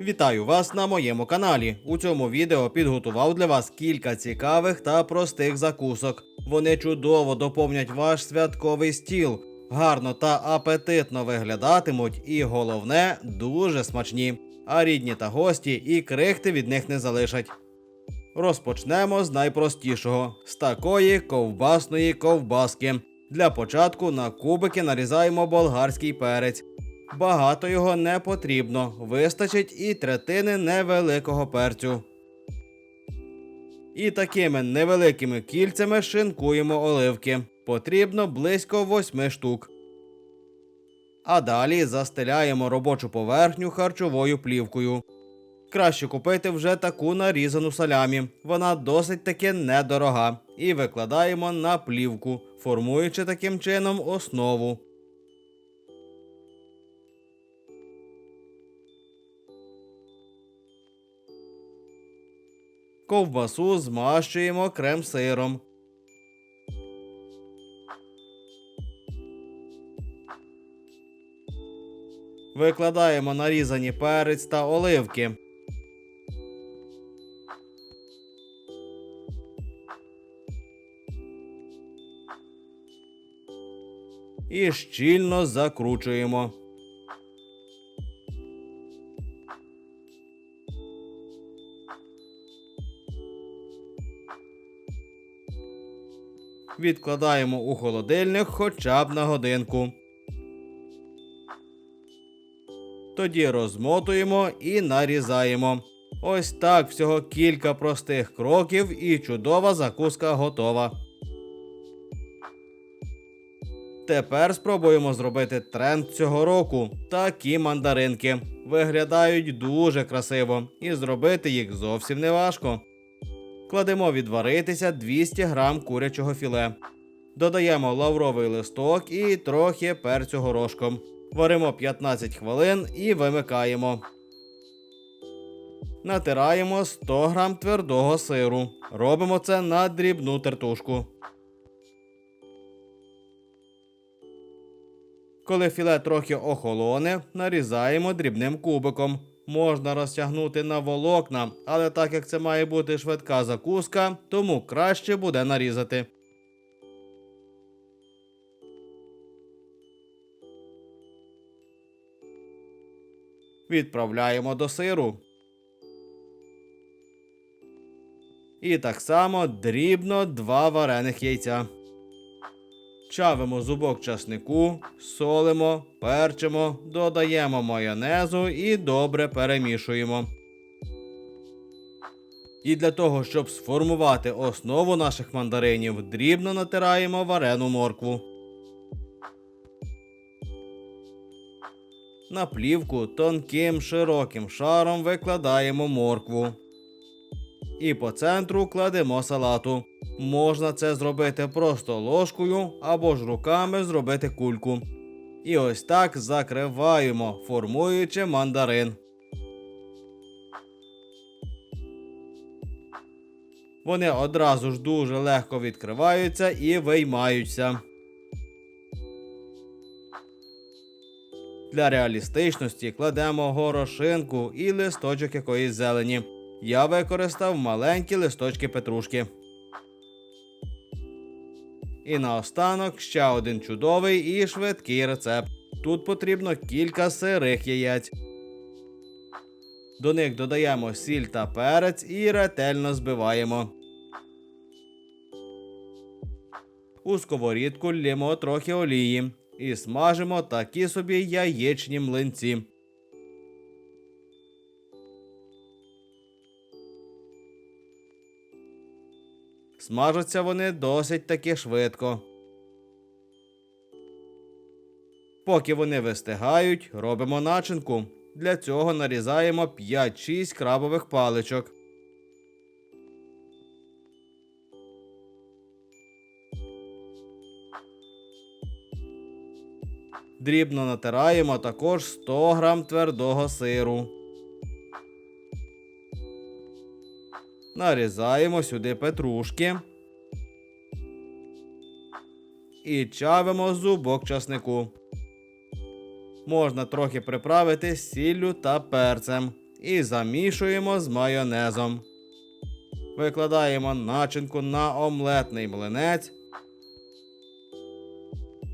Вітаю вас на моєму каналі. У цьому відео підготував для вас кілька цікавих та простих закусок. Вони чудово доповнять ваш святковий стіл, гарно та апетитно виглядатимуть, і головне, дуже смачні. А рідні та гості і крихти від них не залишать. Розпочнемо з найпростішого з такої ковбасної ковбаски. Для початку на кубики нарізаємо болгарський перець. Багато його не потрібно, вистачить і третини невеликого перцю. І такими невеликими кільцями шинкуємо оливки. Потрібно близько 8 штук. А далі застеляємо робочу поверхню харчовою плівкою. Краще купити вже таку нарізану салямі. Вона досить таки недорога. І викладаємо на плівку, формуючи таким чином основу. Ковбасу змащуємо крем-сиром. Викладаємо нарізані перець та оливки. І щільно закручуємо. Відкладаємо у холодильник хоча б на годинку. Тоді розмотуємо і нарізаємо. Ось так всього кілька простих кроків і чудова закуска готова. Тепер спробуємо зробити тренд цього року. Такі мандаринки виглядають дуже красиво, і зробити їх зовсім не важко. Кладемо відваритися 200 грам курячого філе. Додаємо лавровий листок і трохи перцю горошком. Варимо 15 хвилин і вимикаємо. Натираємо 100 грам твердого сиру. Робимо це на дрібну тертушку. Коли філе трохи охолоне, нарізаємо дрібним кубиком. Можна розтягнути на волокна, але так як це має бути швидка закуска, тому краще буде нарізати. Відправляємо до сиру. І так само дрібно два варених яйця. Чавимо зубок часнику, солимо, перчимо, додаємо майонезу і добре перемішуємо. І для того, щоб сформувати основу наших мандаринів, дрібно натираємо варену моркву. На плівку тонким широким шаром викладаємо моркву. І по центру кладемо салату. Можна це зробити просто ложкою або ж руками зробити кульку. І ось так закриваємо, формуючи мандарин. Вони одразу ж дуже легко відкриваються і виймаються. Для реалістичності кладемо горошинку і листочок якоїсь зелені. Я використав маленькі листочки петрушки. І наостанок ще один чудовий і швидкий рецепт. Тут потрібно кілька сирих яєць. До них додаємо сіль та перець і ретельно збиваємо. У сковорідку лємо трохи олії і смажимо такі собі яєчні млинці. Смажаться вони досить таки швидко. Поки вони вистигають, робимо начинку. Для цього нарізаємо 5-6 крабових паличок. Дрібно натираємо також 100 грам твердого сиру. Нарізаємо сюди петрушки. І чавимо зубок часнику. Можна трохи приправити сіллю та перцем. і замішуємо з майонезом. Викладаємо начинку на омлетний млинець.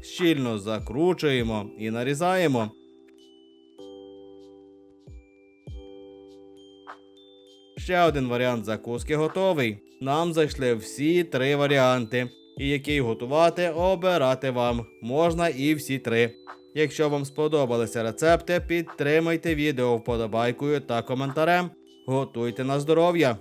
Щільно закручуємо і нарізаємо. Ще один варіант закуски готовий. Нам зайшли всі три варіанти. І який готувати, обирати вам. Можна і всі три. Якщо вам сподобалися рецепти, підтримайте відео вподобайкою та коментарем. Готуйте на здоров'я!